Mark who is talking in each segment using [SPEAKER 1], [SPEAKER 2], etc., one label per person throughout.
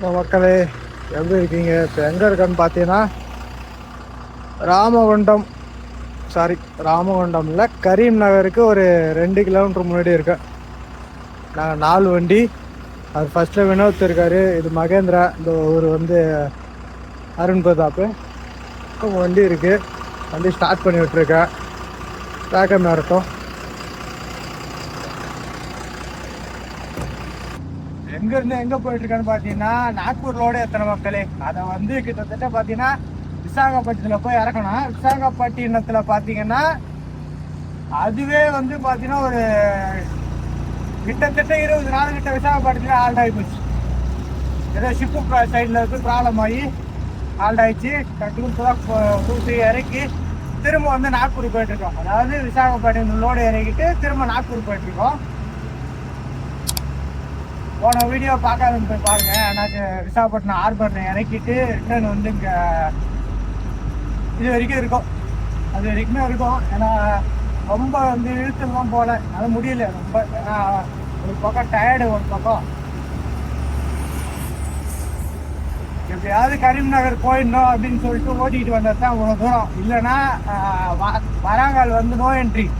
[SPEAKER 1] மக்களே எப்படி இருக்கீங்க? இப்போ எங்கே இருக்கேன்னு பார்த்தீங்கன்னா ராமகுண்டம் சாரி ராமகுண்டம் இல்லை கரீம் நகருக்கு ஒரு ரெண்டு கிலோமீட்டர் முன்னாடி இருக்கேன். நாங்கள் நாலு வண்டி. அது ஃபஸ்ட்டில் வினோத் இருக்காரு இது மகேந்திரா இந்த ஊர் வந்து அருண் பிரதாப்பு வண்டி இருக்குது வண்டி ஸ்டார்ட் பண்ணி விட்டுருக்கேன். பேக்கப் நடத்தும். எங்க இருந்து எங்க போயிட்டு இருக்கான்னு பாத்தீங்கன்னா நாக்பூர் ரோடு எத்தனை மக்களே? அதை வந்து கிட்டத்தட்ட பாத்தீங்கன்னா விசாகப்பட்டினத்துல போய் இறக்கணும். விசாகப்பட்டினத்துல பாத்தீங்கன்னா அதுவே வந்து பாத்தீங்கன்னா ஒரு கிட்டத்தட்ட இருபது நாள் கிட்ட விசாகப்பட்டினத்துல ஆல்ட் ஆகி போச்சு. ஏதோ ஷிப்பு சைடில் இருந்து ப்ராப்ளம் ஆகி ஆல்ட் ஆயிடுச்சு. கட்டுக்கு தூசி இறக்கி திரும்ப வந்து நாக்பூர் போயிட்டு இருக்கோம் அதாவது விசாகப்பட்டினம் லோடு இறக்கிட்டு திரும்ப நாக்பூர் போயிட்டு இருக்கோம் போன வீடியோ பார்க்காதவங்க போய் பாருங்க. எனக்கு விசாகப்பட்டினம் ஹார்பரில் இறக்கிட்டு ரிட்டர்ன் வந்து இங்கே இது வரைக்கும் இருக்கும். அது வரைக்குமே இருக்கும். ஏன்னா ரொம்ப வந்து இழுத்துலாம் போகல. அது முடியல. ரொம்ப ஒரு பக்கம் டயர்டு ஒரு பக்கம். எப்படியாவது கரீம் நகர் போயிடணும் அப்படின்னு சொல்லிட்டு ஓட்டிகிட்டு வந்தது தான் இவ்வளோ தூரம். இல்லைன்னா வ- வராங்கால் வந்து நோ என்ட்ரி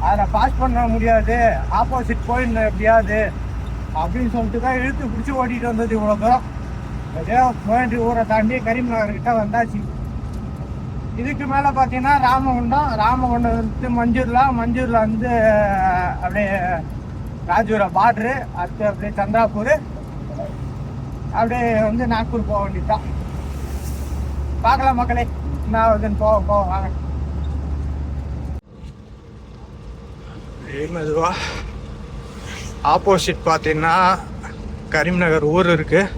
[SPEAKER 1] அதில் பாஸ் பண்ண முடியாது. ஆப்போசிட் போயிடணும் எப்படியாவது. அப்படின்னு சொல்லிட்டு தான் இழுத்து பிடிச்சி ஓட்டிட்டு வந்தது இவ்வளோ தூரம் எப்படியோ ஊரை தாண்டி கரீம் கிட்ட வந்தாச்சு. இதுக்கு மேலே பார்த்தீங்கன்னா ராமகுண்டம். ராமகுண்டம் வந்து மஞ்சூர்ல மஞ்சூரில் வந்து அப்படியே ராஜூரா பார்ட்ரு அடுத்து அப்படியே சந்திராப்பூர். அப்படியே வந்து நாக்பூர் போக வேண்டியதுதான். பார்க்கலாம் மக்களே என்ன வந்து போக போக வாங்க. மெதுவா ஆப்போசிட் பார்த்தீங்கன்னா கரீம்நகர் ஊர் இருக்குது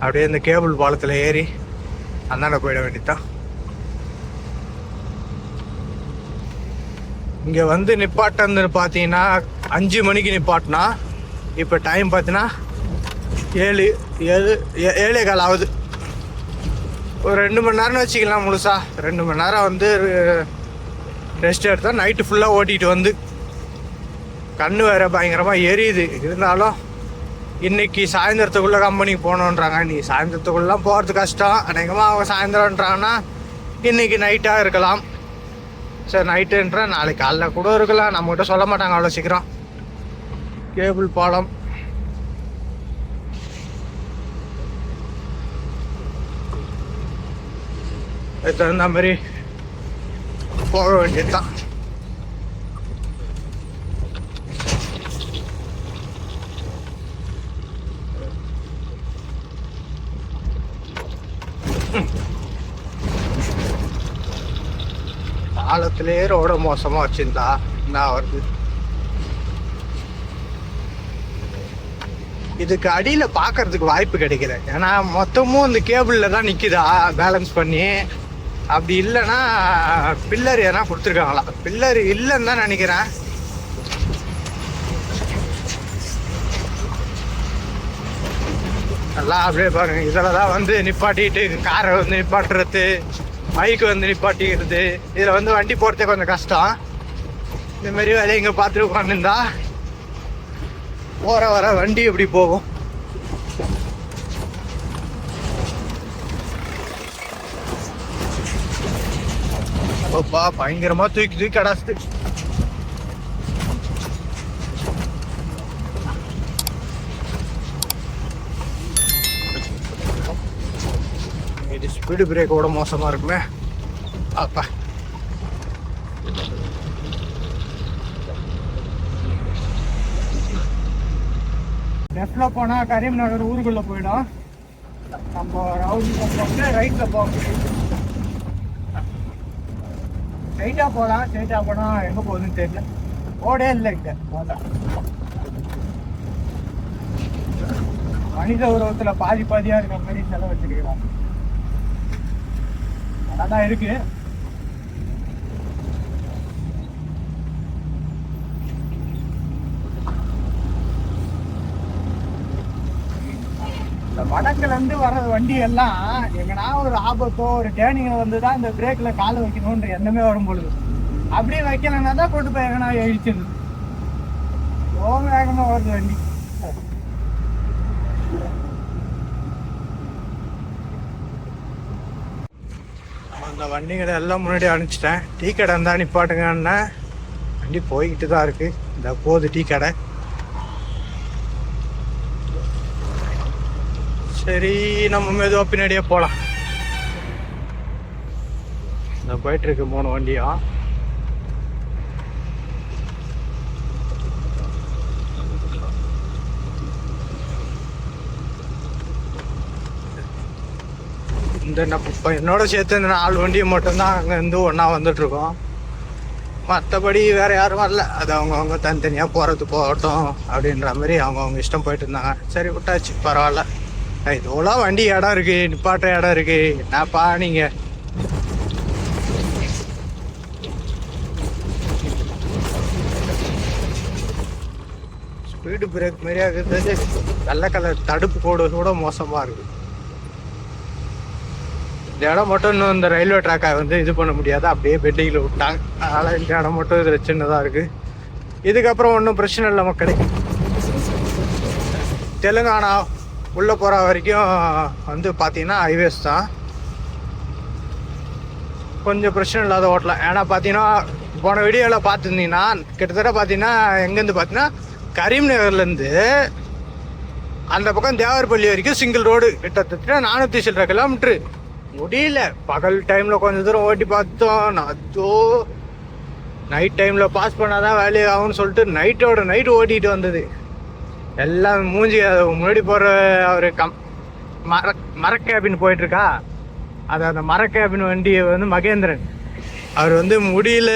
[SPEAKER 1] அப்படியே இந்த கேபிள் பாலத்தில் ஏறி அந்தாண்ட போயிட வேண்டியதான் இங்கே வந்து நிப்பாட்டன்னு பார்த்தீங்கன்னா அஞ்சு மணிக்கு நிப்பாட்டினா இப்போ டைம் பார்த்தீங்கன்னா ஏழு ஏழு ஏ- ஏழே கால் ஆகுது. ஒரு ரெண்டு மணி நேரம்னு வச்சுக்கலாம் முழுசா. ரெண்டு மணி நேரம் வந்து ரெஸ்ட் எடுத்தால் நைட்டு ஃபுல்லாக ஓட்டிகிட்டு வந்து கண்ணு வேற பயங்கரமாக எரியுது. இருந்தாலும் இன்னைக்கு சாயந்தரத்துக்குள்ளே கம்பெனிக்கு போகணுன்றாங்க நீ சாயந்தரத்துக்குள்ளலாம் போகிறது கஷ்டம். அநேகமாக அவங்க சாயந்தரம்ன்றாங்கன்னா இன்றைக்கி நைட்டாக இருக்கலாம். சரி நைட்டுன்ற நாளைக்கு காலைல கூட இருக்கலாம். நம்மகிட்ட சொல்ல மாட்டாங்க அவ்வளோ சீக்கிரம். கேபிள் பாலம். அதுக்கு தகுந்த மாதிரி போக வேண்டியது தான் காலத்திலே ரோட மோசமா வச்சிருந்தா நான் வருது இதுக்கு அடியில பாக்குறதுக்கு வாய்ப்பு கிடைக்கல ஏன்னா மொத்தமும் இந்த கேபிள்ல தான் நிக்குதா பேலன்ஸ் பண்ணி அப்படி இல்லைன்னா பில்லர் எதனா கொடுத்துருக்காங்களா பில்லர் இல்லைன்னு தான் நினைக்கிறேன் நல்லா அப்படியே பாருங்க இதில் தான் வந்து நிப்பாட்டிட்டு காரை வந்து நிப்பாட்டுறது மைக்கு வந்து நிப்பாட்டிக்கிறது. இதில் வந்து வண்டி போகிறதே கொஞ்சம் கஷ்டம். இந்த மாதிரி வேலையை இங்கே பார்த்துட்டு உட்காந்துருந்தா போகிற வர வண்டி எப்படி போகும்? அப்பா பயங்கரமாக தூக்கி தூக்கி அடாஸ்து வீடு ஸ்பீடு பிரேக்கோட மோசமாக இருக்குமே. அப்பா லெஃப்டில் போனால் கரீம் நகர் ஊருக்குள்ளே போயிடும். நம்ம ரவுண்ட் ரைட்டில் ரைட்ல போகணும் ஸ்ட்ரைட்டாக போகலாம் ஸ்ட்ரைட்டாக போனால் எங்கே போகுதுன்னு தெரியல. ஓடே இல்லை இங்கே. போதான் மனித உருவத்தில் பாதி பாதியாக இருக்கிற மாதிரி செலவு வச்சிருக்கிறாங்க அதான் இருக்கு. இந்த வடக்குல இருந்து வர வண்டி எல்லாம் எங்கன்னா ஒரு ஆபத்தோ ஒரு டேர்னிங்ல வந்து தான் இந்த பிரேக்ல காலை வைக்கணும்ன்ற எண்ணமே வரும் பொழுது. அப்படியே வைக்கலன்னா தான் கொண்டு போய் எங்கன்னா இடிச்சிருது ஓம் வேகமா வருது வண்டி. அந்த வண்டிகளை எல்லாம் முன்னாடி அனுப்பிச்சிட்டேன். டீ கடை இருந்தால் நிப்பாட்டுங்கன்னா. வண்டி போய்கிட்டு தான் இருக்கு. இந்த போகுது டீ கடை. சரி நம்ம மெதுவாக பின்னாடியே போகலாம் இந்த போயிட்டு இருக்கு மூணு வண்டியும். இந்த இப்போ என்னோட சேர்த்து இந்த நாலு வண்டியை மட்டும்தான் அங்கேருந்து ஒன்றா வந்துட்டுருக்கோம். மற்றபடி வேறு யாரும் வரல. அது அவங்கவுங்க தனித்தனியாக போகிறது போகட்டும் அப்படின்ற மாதிரி அவங்கவுங்க இஷ்டம் போயிட்டு இருந்தாங்க. சரி விட்டாச்சு. பரவாயில்ல. இதோலாம் வண்டி இடம் இருக்குது நிப்பாட்ட இடம் இருக்குது என்னப்பா நீங்கள் ஸ்பீடு பிரேக் மாதிரியாக இருக்குது. வெள்ளை கலர். தடுப்பு கோடு கூட மோசமாக இருக்குது இந்த இடம் மட்டும் இன்னும் இந்த ரயில்வே ட்ராக்கை வந்து இது பண்ண முடியாது. அப்படியே பெட்டிங்கில் விட்டாங்க அதனால் இந்த இடம் மட்டும் இதில் சின்னதாக இருக்குது இதுக்கப்புறம் ஒன்றும் பிரச்சனை இல்லை மக்களே. தெலுங்கானா உள்ளே போகிற வரைக்கும் வந்து பார்த்தீங்கன்னா ஹைவேஸ் தான். கொஞ்சம் பிரச்சனை இல்லாத ஓட்டலாம் ஏன்னா பார்த்தீங்கன்னா போன வீடியோவில் பார்த்துருந்தீங்கன்னா கிட்டத்தட்ட பார்த்தீங்கன்னா எங்கேருந்து பார்த்தீங்கன்னா கரீம்நகர்லேருந்து அந்த பக்கம் தேவர்பள்ளி வரைக்கும் சிங்கிள் ரோடு கிட்டத்தட்ட நானூற்றி சில்லற கிலோமீட்ரு முடியல. பகல் டைமில் கொஞ்சம் தூரம் ஓட்டி பார்த்தோம். அதோ நைட் டைமில் பாஸ் பண்ணாதான் வேலையை ஆகும்னு சொல்லிட்டு நைட்டோட நைட் ஓட்டிகிட்டு வந்தது. எல்லாம் மூஞ்சி முன்னாடி போகிற ஒரு கம் மர மர கேபின் போயிட்டுருக்கா? அது அந்த மர கேபின் வண்டி வந்து மகேந்திரன். அவர் வந்து முடியல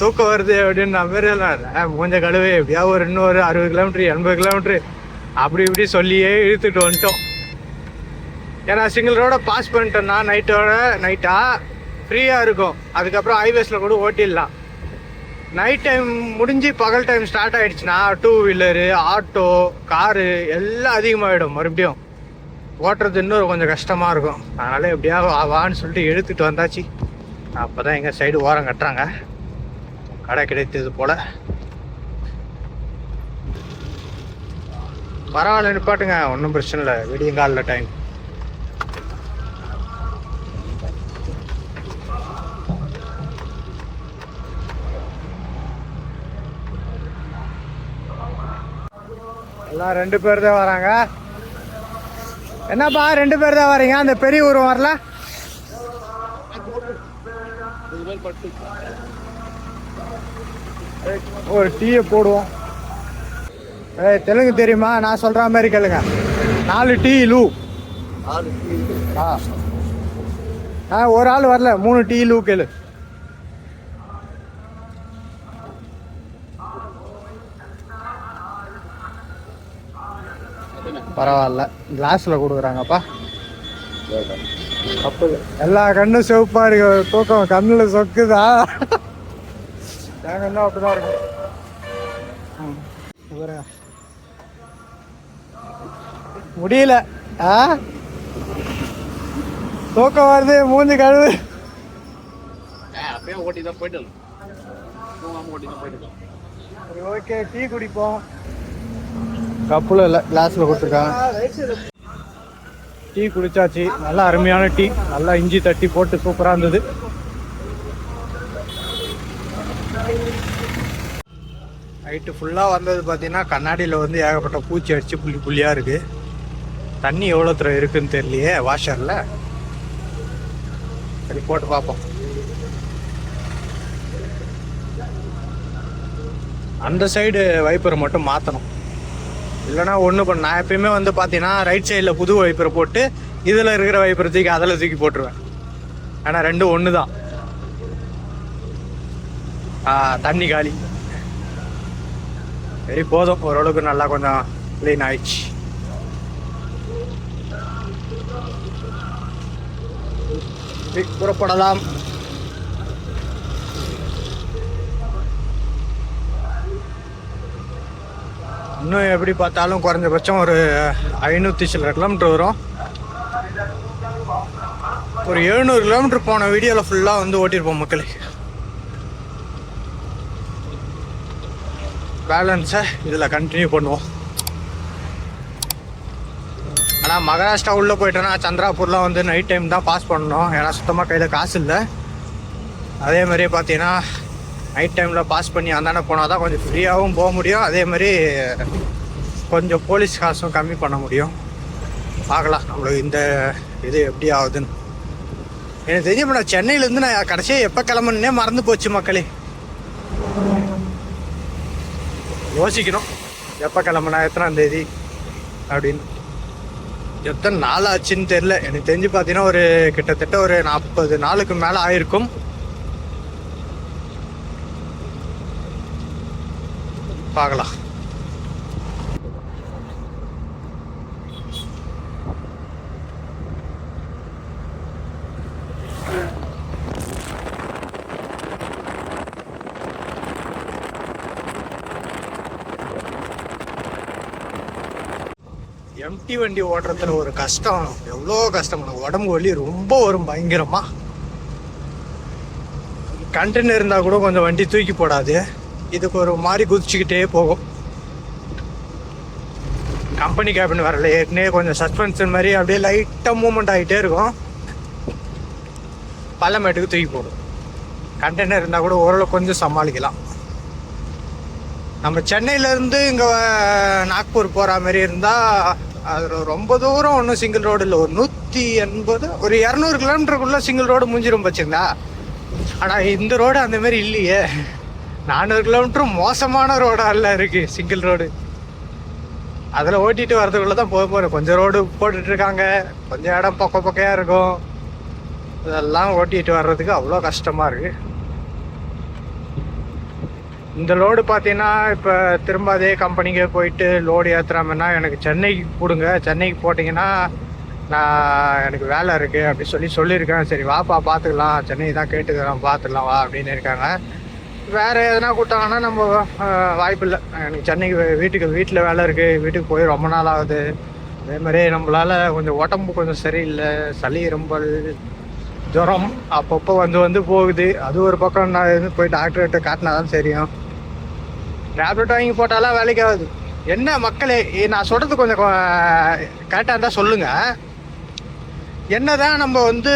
[SPEAKER 1] தூக்கம் வருது அப்படின்னு நான் பேர் மூஞ்ச கழுவு எப்படியா ஒரு இன்னொரு அறுபது கிலோமீட்டர் எண்பது கிலோமீட்டர் அப்படி இப்படி சொல்லியே இழுத்துட்டு வந்துட்டோம். ஏன்னா சிங்கிள் ரோடை பாஸ் பண்ணிட்டோம்னா நைட்டோட நைட்டாக ஃப்ரீயாக இருக்கும். அதுக்கப்புறம் ஹைவேஸில் கூட ஓட்டிடலாம். நைட் டைம் முடிஞ்சு பகல் டைம் ஸ்டார்ட் ஆகிடுச்சுன்னா டூ வீலரு ஆட்டோ காரு எல்லாம் அதிகமாகிடும் மறுபடியும். ஓட்டுறது இன்னும் கொஞ்சம் கஷ்டமாக இருக்கும். அதனால் எப்படியாவது வான்னு சொல்லிட்டு எடுத்துகிட்டு வந்தாச்சு. அப்போ தான் எங்கள் சைடு ஓரம் கட்டுறாங்க. கடை கிடைத்தது போல். பரவாயில்ல நிப்பாட்டுங்க. ஒன்றும் பிரச்சனை இல்லை. விடியங்காலில் டைம் எல்லாம் ரெண்டு பேர் தான் வராங்க. என்னப்பா ரெண்டு பேர் தான் வரீங்க? அந்த பெரிய ஊரும் வரல? ஒரு டீயை போடுவோம். ஏய் தெலுங்கு தெரியுமா? நான் சொல்ற மாதிரி கேளுங்க. நாலு டீ லூ. ஆ ஒரு ஆள் வரல. மூணு டீ லூ கேளு. பரவாயில்ல. கிளாஸில் கொடுக்குறாங்கப்பா. அப்போ எல்லா கண்ணும் சிவப்பா இருக்கு. தூக்கம். கண்ணில் சொக்குதா? என் கண்ணும் அப்படிதான் இருக்கும். முடியல. ஆ? தூக்கம் வருது. மூஞ்சி கழுவு.
[SPEAKER 2] அப்படியே ஓட்டி தான் போயிட்டு
[SPEAKER 1] ஓகே டீ குடிப்போம். கப்பில் இல்லை கிளாஸில் கொடுத்துருக்காங்க. டீ குடித்தாச்சு நல்லா அருமையான டீ. நல்லா இஞ்சி தட்டி போட்டு சூப்பராக இருந்தது. நைட்டு ஃபுல்லாக வந்தது பார்த்தீங்கன்னா கண்ணாடியில் வந்து ஏகப்பட்ட பூச்சி அடித்து புள்ளி புள்ளியாக இருக்குது தண்ணி எவ்வளோ தூரம் இருக்குதுன்னு தெரியலையே வாஷரில் சரி போட்டு பார்ப்போம். அந்த சைடு வைப்பரை மட்டும் மாற்றணும் இல்லைனா ஒன்று பண்ண நான் எப்பயுமே வந்து பார்த்தீங்கன்னா ரைட் சைடில் புது வைப்பரை போட்டு இதில் இருக்கிற வைப்பரை தூக்கி அதில் தூக்கி போட்டுருவேன். ஆனால் ரெண்டும் ஒன்று தான் ஆ தண்ணி காலி. சரி போதும். ஓரளவுக்கு நல்லா கொஞ்சம் க்ளீன் ஆயிடுச்சு. புறப்படலாம். இன்னும் எப்படி பார்த்தாலும் குறைஞ்சபட்சம் ஒரு ஐநூற்றி சில கிலோமீட்டர் வரும். ஒரு எழுநூறு கிலோமீட்டர் போன வீடியோவில் ஃபுல்லாக வந்து ஓட்டியிருப்போம் மக்களே. பேலன்ஸை இதில் கண்டினியூ பண்ணுவோம். ஆனால் ஆனால் மகாராஷ்டிரா உள்ளே போயிட்டோன்னா சந்திராபூர்லாம் வந்து நைட் டைம் தான் பாஸ் பண்ணணும். ஏன்னா சுத்தமாக கையில் காசு இல்லை. அதே மாதிரியே பார்த்தீங்கன்னா நைட் டைமில் பாஸ் பண்ணி அந்தாண்ட போனால் தான் கொஞ்சம் ஃப்ரீயாகவும் போக முடியும். அதே மாதிரி கொஞ்சம் போலீஸ் காசும் கம்மி பண்ண முடியும். பார்க்கலாம். நம்மளுக்கு இந்த இது எப்படி ஆகுதுன்னு. எனக்கு தெரியும் நான் சென்னையிலேருந்து நான் கடைசியாக எப்போ கிளம்புனே மறந்து போச்சு மக்களே. யோசிக்கணும். எப்போ கிளம்புனா எத்தனாம் தேதி அப்படின்னு. எத்தனை நாள் ஆச்சுன்னு தெரில எனக்கு தெரிஞ்சு பார்த்தீங்கன்னா ஒரு கிட்டத்தட்ட ஒரு நாற்பது நாளுக்கு மேலே ஆயிருக்கும். பார்க்கலாம். எம்டி வண்டி ஓட்டுறதுல ஒரு கஷ்டம். எவ்வளோ கஷ்டம். உடம்பு வலி ரொம்ப வரும் பயங்கரமாக கண்டெய்னர் இருந்தால் கூட கொஞ்சம் வண்டி தூக்கி போடாது. இதுக்கு ஒரு மாதிரி குதிச்சுக்கிட்டே போகும். கம்பெனி கேபின் வரல. ஏற்கனவே கொஞ்சம் சஸ்பென்ஷன் மாதிரி அப்படியே லைட்டாக மூமெண்ட் ஆகிட்டே இருக்கும். பள்ளமேட்டுக்கு தூக்கி போடும். கண்டெய்னர் இருந்தால் கூட ஓரளவு கொஞ்சம் சமாளிக்கலாம். நம்ம சென்னையிலேருந்து இங்கே நாக்பூர் போகிற மாதிரி இருந்தால் அது ரொம்ப தூரம் ஒன்றும் சிங்கிள் ரோடு இல்லை. ஒரு நூற்றி எண்பது ஒரு இரநூறு கிலோமீட்டருக்குள்ளே சிங்கிள் ரோடு முடிஞ்சிரும் பச்சுங்களா ஆனால் இந்த ரோடு அந்த மாதிரி இல்லையே. நானூறு கிலோமீட்டரும் மோசமான ரோடால இருக்குது சிங்கிள் ரோடு அதில் ஓட்டிட்டு வரதுக்குள்ளே தான் போக போகிறேன் கொஞ்சம் ரோடு போட்டுட்டு இருக்காங்க. கொஞ்சம் இடம் பக்க பக்கையாக இருக்கும். இதெல்லாம் ஓட்டிட்டு வர்றதுக்கு அவ்வளோ கஷ்டமாக இருக்குது இந்த லோடு பார்த்தீங்கன்னா இப்போ திரும்ப அதே கம்பெனிக்கு போயிட்டு லோடு ஏற்றுறாமன்னா எனக்கு சென்னைக்கு கொடுங்க. சென்னைக்கு போட்டிங்கன்னா நான் எனக்கு வேலை இருக்குது அப்படி சொல்லி சொல்லியிருக்கேன். சரி வாப்பா பார்த்துக்கலாம் சென்னை தான் கேட்டுக்கிறேன். பார்த்துக்கலாம் வா அப்படின்னு இருக்காங்க. வேறு எதனா கூப்பிட்டாங்கன்னா நம்ம வாய்ப்பு இல்லை. எனக்கு சென்னைக்கு வீட்டுக்கு வீட்டில் வேலை இருக்குது வீட்டுக்கு போய் ரொம்ப நாள் ஆகுது. அதே மாதிரி நம்மளால் கொஞ்சம் உடம்பு கொஞ்சம் சரியில்லை. சளி ரொம்ப ஜுரம் அப்பப்போ வந்து வந்து போகுது. அது ஒரு பக்கம் நான் எதுவும் போய் டாக்டர்கிட்ட காட்டினா தான் தெரியும். டேப்லெட் வாங்கி போட்டாலாம் வேலைக்கு ஆகுது. என்ன மக்களே நான் சொல்கிறது கொஞ்சம் கரெக்டாக இருந்தால் சொல்லுங்கள் என்ன தான் நம்ம வந்து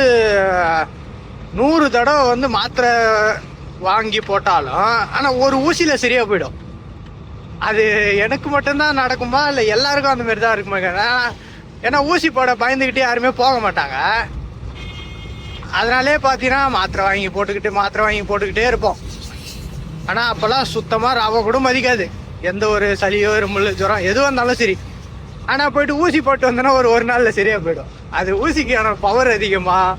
[SPEAKER 1] நூறு தடவை வந்து மாத்திரை வாங்கி போட்டாலும் ஆனால் ஒரு ஊசியில் சரியாக போயிடும். அது எனக்கு மட்டும்தான் நடக்குமா? இல்லை எல்லாருக்கும் அந்த மாதிரி தான் இருக்குமா ஏன்னா- ஏன்னா ஊசி போட பயந்துக்கிட்டு யாருமே போக மாட்டாங்க. அதனாலே பார்த்தீங்கன்னா மாத்திரை வாங்கி போட்டுக்கிட்டு மாத்திரை வாங்கி போட்டுக்கிட்டே இருப்போம். ஆனால் அப்போல்லாம் சுத்தமாக ரவை கூட மதிக்காது. எந்த ஒரு சளியோ இருமல் ஜுரம் எது வந்தாலும் சரி. ஆனால் போயிட்டு ஊசி போட்டு வந்தோன்னா ஒரு ஒரு நாளில் சரியாக போயிடும். அது ஊசிக்கான பவர் அதிகமாக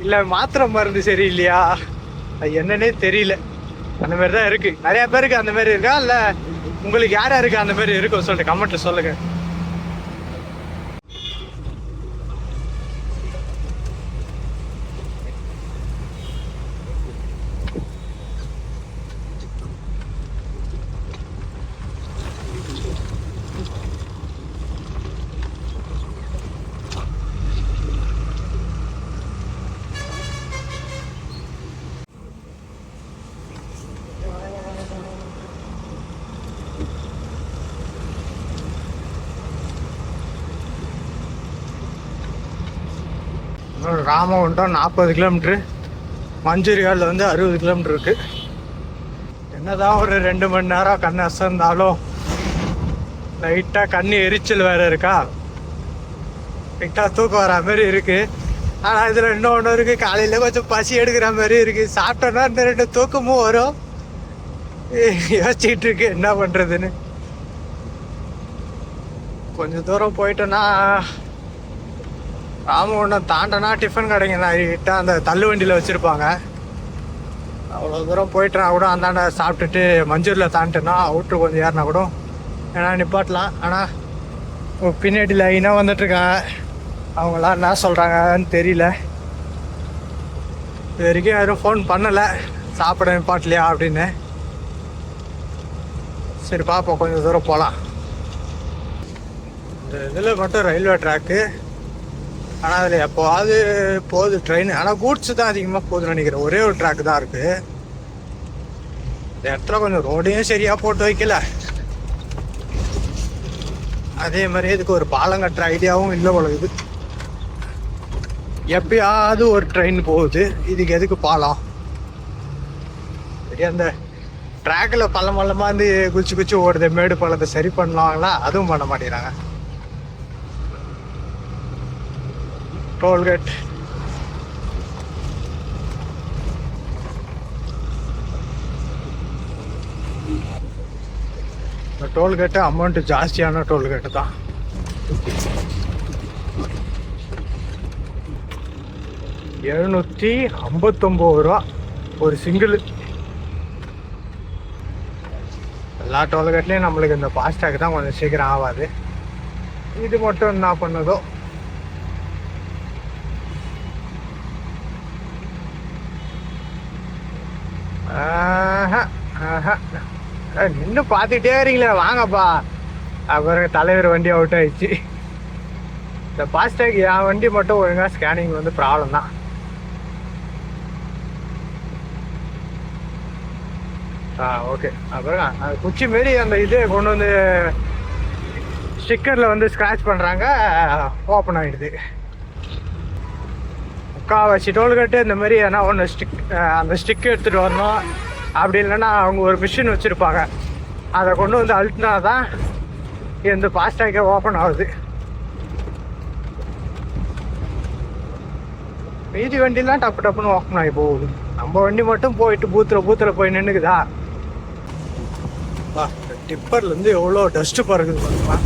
[SPEAKER 1] இல்லை மாத்திரை மருந்து சரியில்லையா? அது என்னன்னே தெரியல. அந்த மாதிரி தான் இருக்குது நிறையா பேருக்கு அந்த மாதிரி இருக்கா? இல்லை உங்களுக்கு யார் யாருக்கு அந்த மாதிரி இருக்கும் சொல்லிட்டு கமெண்ட்டில் சொல்லுங்கள் ராமகுண்டம் நாற்பது கிலோமீட்ரு மஞ்சூரியாவில் வந்து அறுபது கிலோமீட்டர் இருக்கு. என்னதான் ஒரு ரெண்டு மணி நேரம் கண் அசந்தாலும் லைட்டாக கண் எரிச்சல் வேற இருக்கா? லைட்டாக தூக்கம் வர மாதிரி இருக்கு. ஆனால் இதில் இன்னொன்று இருக்கு. காலையில் கொஞ்சம் பசி எடுக்கிற மாதிரி இருக்கு. சாப்பிட்டோன்னா இந்த ரெண்டு தூக்கமும் வரும். யோசிச்சுட்டு இருக்கு என்ன பண்ணுறதுன்னு கொஞ்சம் தூரம் போயிட்டோன்னா ராமகுண்டம் தாண்டனா டிஃபன் கடைங்க கிட்ட அந்த தள்ளு வண்டியில் வச்சுருப்பாங்க. அவ்வளோ தூரம் போயிட்டுனா கூட அந்தாண்ட சாப்பிட்டுட்டு மஞ்சூரில் தாண்டிட்டேன்னா அவுட்ரு கொஞ்சம் ஏறினா கூட ஏன்னா நிப்பாட்டலாம். ஆனால் பின்னாடி லைனாக வந்துட்டுருக்காங்க அவங்களாம் என்ன சொல்கிறாங்கன்னு தெரியல. இது வரைக்கும் யாரும் ஃபோன் பண்ணலை. சாப்பிட நிப்பாட்டலையா அப்படின்னு. சரி பார்ப்போம் கொஞ்சம் தூரம் போகலாம் இந்த இதில் மட்டும் ரயில்வே ட்ராக்கு ஆனால் அதில் எப்போவாது போகுது ட்ரெயின் ஆனால் கூட்ஸ் தான் அதிகமாக போகுதுன்னு நினைக்கிறேன். ஒரே ஒரு ட்ராக் தான் இருக்குது இந்த இடத்துல கொஞ்சம் ரோடையும் சரியாக போட்டு வைக்கல. அதே மாதிரி இதுக்கு ஒரு பாலம் கட்டுற ஐடியாவும் இல்லை போல எப்பயாவது ஒரு ட்ரெயின் போகுது. இதுக்கு எதுக்கு பாலம்? சரி அந்த ட்ராக்கில் பள்ளம் பள்ளமாக இருந்து குச்சி குச்சி ஓடுது. மேடு பள்ளத்தை சரி பண்ணுவாங்களா அதுவும் பண்ண மாட்டேங்கிறாங்க. டோல்கேட் இந்த டோல்கேட்டு அமௌண்ட்டு ஜாஸ்தியான டோல்கேட்டு தான். எழுநூற்றி ஐம்பத்தொம்போது ரூபா ஒரு சிங்கிள் எல்லா டோல்கேட்லேயும் நம்மளுக்கு இந்த ஃபாஸ்டாக் தான் கொஞ்சம் சீக்கிரம் ஆகாது. இது மட்டும் என்ன பண்ணுதோ? ஆஹா, ஆஹா. ஏய், பார்த்துட்டே இருக்கீங்களே வாங்கப்பா. அப்புறம் தலைவர் வண்டி அவுட் ஆயிடுச்சு. இந்த ஃபாஸ்டேக் என் வண்டி மட்டும் ஒழுங்காக ஸ்கேனிங் வந்து ப்ராப்ளம் தான். ஆ ஓகே அப்புறம் அது குச்சி மாரி அந்த இது கொண்டு வந்து ஸ்டிக்கரில் வந்து ஸ்க்ராட்ச் பண்ணுறாங்க ஓப்பன் ஆகிடுது முக்கால்வாசி டோல்கேட்டு இந்த மாதிரி எதனா ஒன்று ஸ்டிக் அந்த ஸ்டிக் எடுத்துகிட்டு வரணும். அப்படி இல்லைன்னா அவங்க ஒரு மிஷின் வச்சுருப்பாங்க. அதை கொண்டு வந்து அழுத்தினா தான் இந்த ஃபாஸ்டாகே ஓப்பன் ஆகுது. மீதி வண்டிலாம் டப்பு டப்புன்னு ஓப்பன் ஆகி போகுது. நம்ம வண்டி மட்டும் போயிட்டு பூத்தில் பூத்தில் போய் நின்றுக்குதா டிப்பர்லேருந்து எவ்வளோ டஸ்ட்டு பறக்குது பாருங்களா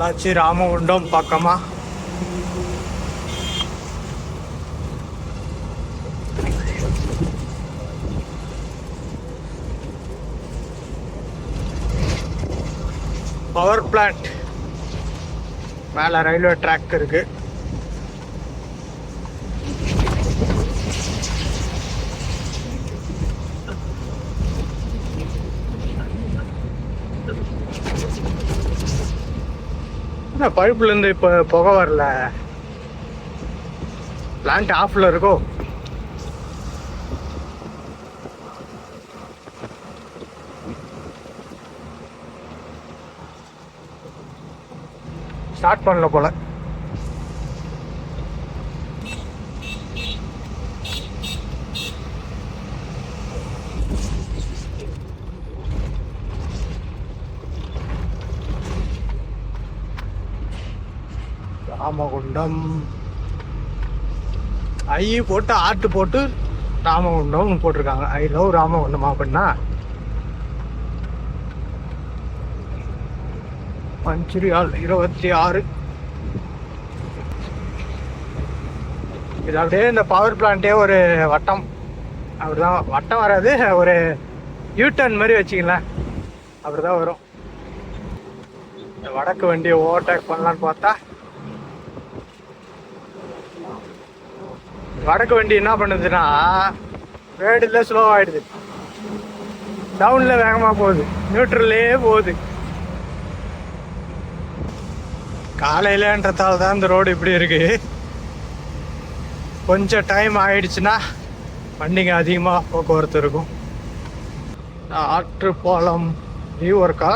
[SPEAKER 1] வந்தாச்சு ராமகுண்டம் பக்கமா? பவர் பிளான்ட் மேலே ரயில்வே ட்ராக் இருக்கு. என்ன பழுப்புலேருந்து இப்போ புகை வரல? பிளான்ட் ஆஃபில் இருக்கோ? ஸ்டார்ட் பண்ணல போல. ராமகுண்டம் ஐ போட்டு ஆட்டு போட்டு ராமகுண்டம்னு போட்டிருக்காங்க. ஐ லவ் ராமகுண்டம் அப்படின்னா? மஞ்சுரியால் இருபத்தி ஆறு. இது அப்படியே இந்த பவர் பிளான்ட்டே ஒரு வட்டம். அப்படிதான் வட்டம் வராது ஒரு யூட்டர்ன் மாதிரி வச்சுக்கலாம் அப்படிதான் வரும். இந்த வடக்கு வண்டியை ஓவர்டேக் பண்ணலான்னு பார்த்தா வடக்கு வண்டி என்ன பண்ணுதுன்னா வேடில் ஸ்லோ ஆகிடுது டவுனில் வேகமாக போகுது. நியூட்ரல்லே போகுது. காலையிலன்றதால தான் இந்த ரோடு இப்படி இருக்கு. கொஞ்சம் டைம் ஆயிடுச்சுன்னா வண்டிங்க அதிகமாக போக்குவரத்து இருக்கும். ஆற்றுப்பாலம் வியூ ஒர்க்கா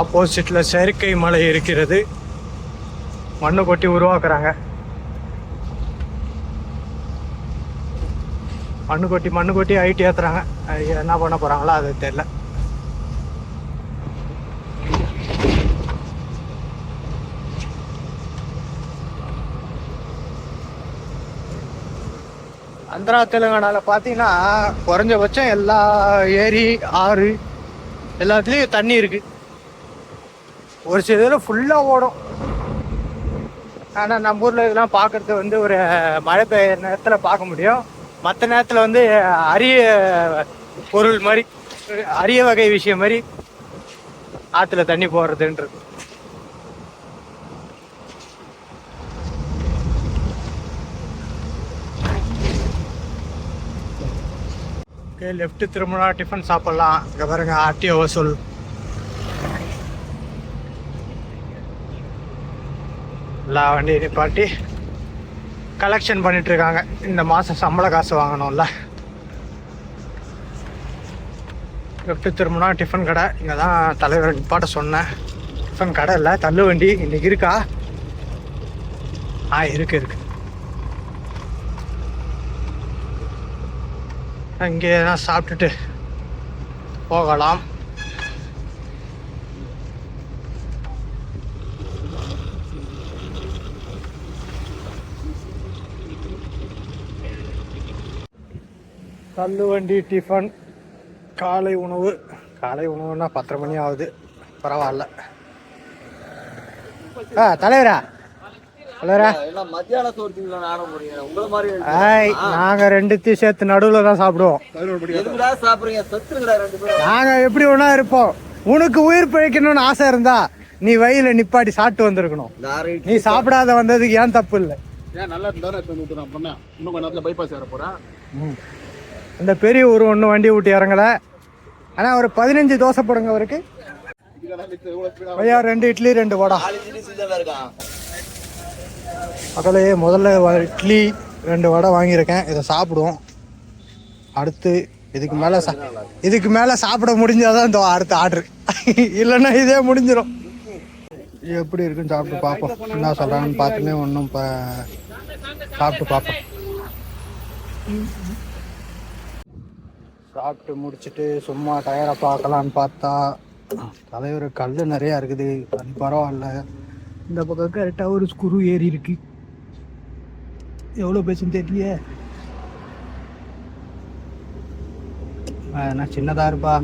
[SPEAKER 1] ஆப்போசிட்ல செயற்கை மலை இருக்கிறது. மண்ணு கொட்டி உருவாக்குறாங்க. மண்ணு கொட்டி மண்ணு கொட்டி ஐடி ஏற்றுறாங்க என்ன பண்ண போறாங்களோ அது தெரில ஆந்திரா தெலுங்கானால பார்த்தீங்கன்னா குறைஞ்சபட்சம் எல்லா ஏரி ஆறு எல்லாத்துலேயும் தண்ணி இருக்கு. ஒரு சில இதில் ஃபுல்லாக ஓடும். ஆனால் நம்ம ஊரில் இதெல்லாம் பார்க்குறது வந்து ஒரு மழை பெய்ய நேரத்தில் பார்க்க முடியும். மற்ற நேரத்தில் வந்து அரிய பொருள் மாதிரி அரிய வகை விஷயம் மாதிரி ஆற்றுல தண்ணி போடுறதுன்றது ஓகே லெஃப்ட் திரும்பினா டிஃபன் சாப்பிட்லாம். இங்கே பாருங்க ஆர்டிஓ வசூல். எல்லா வண்டியை நிப்பாட்டி கலெக்ஷன் பண்ணிட்டு இருக்காங்க இந்த மாதம் சம்பள காசு வாங்கணும்ல. லெஃப்ட் திரும்பினா டிஃபன் கடை. இங்கே தான் தலைவர் நிப்பாட்ட சொன்னேன். டிஃபன் கடை இல்லை தள்ளு வண்டி இன்றைக்கி இருக்கா? ஆ இருக்கு இருக்கு. அங்கே தான் சாப்பிட்டுட்டு போகலாம். தள்ளுவண்டி டிஃபன் காலை உணவு. காலை உணவுனா பத்தரை மணி ஆகுது. பரவாயில்ல. ஆ தலைவரா? தலைவரா? ஆய் நாங்க ரெண்டுத்தையும் சேர்த்து நடுவில் தான் சாப்பிடுவோம்.
[SPEAKER 2] எதுக்குடா சாப்பிடுறீங்க? செத்துருங்கடா ரெண்டு பேரும்.
[SPEAKER 1] நாங்க எப்படி ஒன்றா இருப்போம்? உனக்கு உயிர் பிழைக்கணும்னு ஆசை இருந்தா நீ வயல நிப்பாட்டி சாப்பிட்டு வந்திருக்கணும். நீ சாப்பிடாத வந்ததுக்கு ஏன் தப்பு இல்லை?
[SPEAKER 2] ஏன் நல்லா இருந்தா இன்னும் கொஞ்ச நேரத்துல பைபாஸ் ஏற போறேன்.
[SPEAKER 1] இந்த பெரிய ஊர் ஒன்று வண்டி விட்டு இறங்கல. ஆனால் ஒரு பதினஞ்சு தோசை போடுங்க அவருக்கு. ஐயா ரெண்டு இட்லி ரெண்டு வடை.
[SPEAKER 2] இருக்கான்
[SPEAKER 1] முதல்ல இட்லி ரெண்டு வடை வாங்கியிருக்கேன். இதை சாப்பிடுவோம். அடுத்து இதுக்கு மேலே சா இதுக்கு மேலே சாப்பிட முடிஞ்சாதான் இந்த அடுத்த ஆர்டர் இல்லைன்னா இதே முடிஞ்சிடும் எப்படி இருக்குன்னு சாப்பிட்டு பார்ப்போம். என்ன சொல்கிறாங்கன்னு பார்த்துமே ஒன்றும் சாப்பிட்டு பார்ப்போம். சாப்பிட்டு முடிச்சுட்டு சும்மா டயரை பார்க்கலான்னு பார்த்தா தலைவர் கல் நிறையா இருக்குது. அது பரவாயில்ல. இந்த பக்கம் கரெக்டாக ஒரு ஸ்குரு ஏறி இருக்கு. எவ்வளோ பேசுன்னு தெரியலையே. நான் சின்னதாக இருப்பா.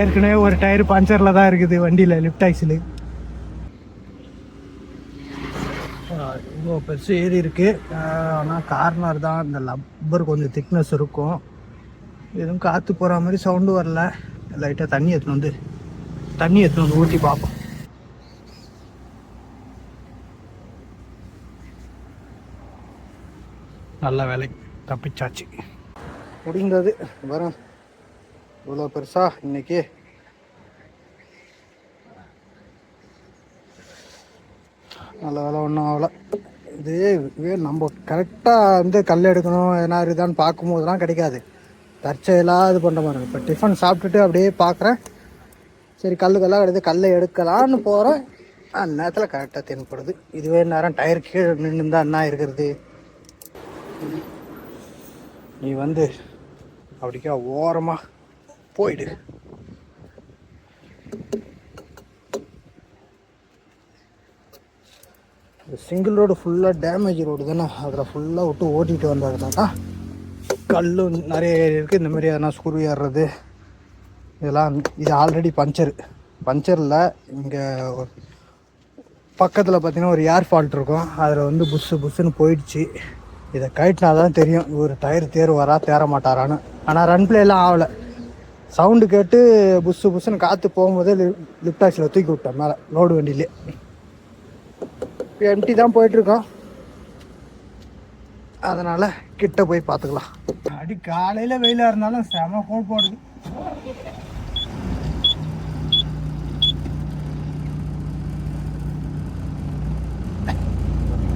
[SPEAKER 1] ஏற்கனவே ஒரு டயர் பஞ்சரில் தான் இருக்குது வண்டியில் லிஃப்ட் ஆக்சிலு இவ்வளோ பெருசு ஏறி இருக்கு. ஆனால் கார்னர் தான். இந்த லப்பர் கொஞ்சம் திக்னஸ் இருக்கும். எதுவும் காற்று போகிற மாதிரி சவுண்டு வரல. லைட்டாக தண்ணி எடுத்துன்னு வந்து தண்ணி எடுத்துன்னு வந்து ஊற்றி பார்ப்போம். நல்ல வேலை. தப்பிச்சாச்சு. முடிந்தது. வரும். இவ்வளோ பெருசா இன்னைக்கு. நல்ல வேலை ஒன்றும் ஆகல. இது நம்ம கரெக்டாக வந்து கல் எடுக்கணும் எதனா இருக்குதான்னு பார்க்கும்போதுலாம் கிடைக்காது. தற்செயலாக இது பண்ணுற மாதிரி இப்போ டிஃபன் சாப்பிட்டுட்டு அப்படியே பார்க்குறேன். சரி கல் கல்லாக எடுத்து கல்லை எடுக்கலான்னு போகிறேன் அந்த நேரத்தில் கரெக்டாக தென்படுது. இதுவே நேரம் டயர் கீழே நின்று தான் என்ன இருக்கிறது நீ வந்து அப்படிக்கா ஓரமாக போயிடு. சிங்கிள் ரோடு ஃபுல்லாக டேமேஜ் ரோடு தானே. அதில் ஃபுல்லாக விட்டு ஓட்டிகிட்டு வந்தாருனாக்கா கல் நிறைய இருக்குது இந்த மாதிரி எதனா ஸ்குரு ஏறுறது இதெல்லாம் இது ஆல்ரெடி பஞ்சர் பஞ்சரில் இங்கே பக்கத்தில் பார்த்தீங்கன்னா ஒரு ஏர் ஃபால்ட் இருக்கும். அதில் வந்து புஸ்ஸு புஸ்ஸுன்னு போயிடுச்சு. இதை கழட்டினா தான் தெரியும் இவர் டயர் தேர் வரா தேர மாட்டாரான்னு ஆனால் ரன் பிளேலாம் ஆகலை. சவுண்டு கேட்டு புஸ்ஸு புஸ்ஸுன்னு காற்று போகும்போதே லிஃப்ட் டாக்ஸில் தூக்கி விட்டேன் மேலே லோடு வண்டியிலே. எம்டி தான் போயிட்டுருக்கோம். அதனால் கிட்ட போய் பார்த்துக்கலாம். அடி காலையில் வெயிலாக இருந்தாலும் செம கோல் போடுது.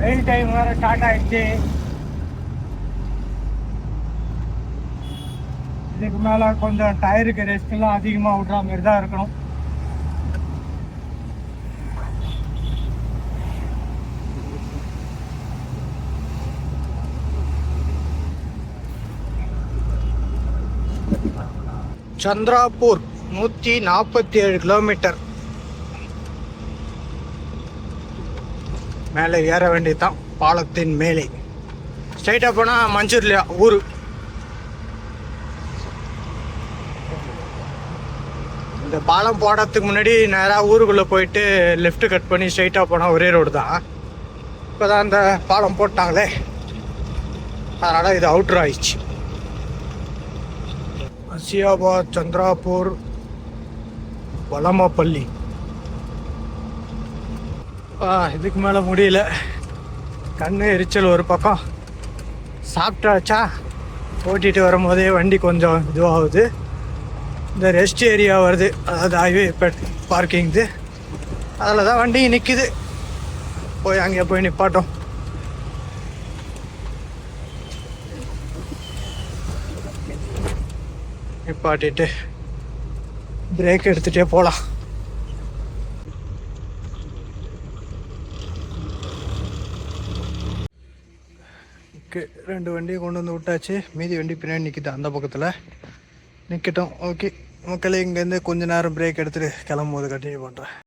[SPEAKER 1] வெயில் டைம் வேறு ஸ்டார்ட் ஆயிடுச்சு. இதுக்கு மேலே கொஞ்சம் டயருக்கு ரெஸ்ட்லாம் அதிகமாக விட்ற மாதிரி தான் இருக்கணும். சந்திராபூர் நூற்றி நாற்பத்தி ஏழு கிலோமீட்டர். மேலே ஏற வேண்டியதுதான் பாலத்தின் மேலே. ஸ்ட்ரைட்டாக போனால் மஞ்சூர்லியா ஊர். இந்த பாலம் போடுறதுக்கு முன்னாடி நேராக ஊருக்குள்ளே போயிட்டு லெஃப்ட் கட் பண்ணி ஸ்ட்ரைட்டாக போனால் ஒரே ரோடு தான். இப்போ தான் அந்த பாலம் போட்டாங்களே. அதனால் இது அவுட்ரு ஆயிடுச்சு. அசியாபாத் சந்திராபூர் வலமாப்பள்ளி இதுக்கு மேலே முடியல. கண்ணு எரிச்சல் ஒரு பக்கம். சாப்பிட்டாச்சா? ஓட்டிகிட்டு வரும்போதே வண்டி கொஞ்சம் இதுவாகுது. இந்த ரெஸ்ட் ஏரியா வருது. அதாவது ஹைவே பார்க்கிங்து அதில் தான் வண்டி நிற்கிது போய் அங்கே போய் நிப்பாட்டோம். நிப்பாட்டிட்டு பிரேக் எடுத்துகிட்டே போகலாம் ரெண்டு வண்டியை கொண்டு வந்து விட்டாச்சு. மீதி வண்டி பின்னாடி நிற்கிது அந்த பக்கத்தில். நிற்கட்டும் ஓகே மக்களே இங்கேருந்து கொஞ்ச நேரம் பிரேக் எடுத்துகிட்டு கிளம்பும்போது கண்டினியூ பண்ணுறேன்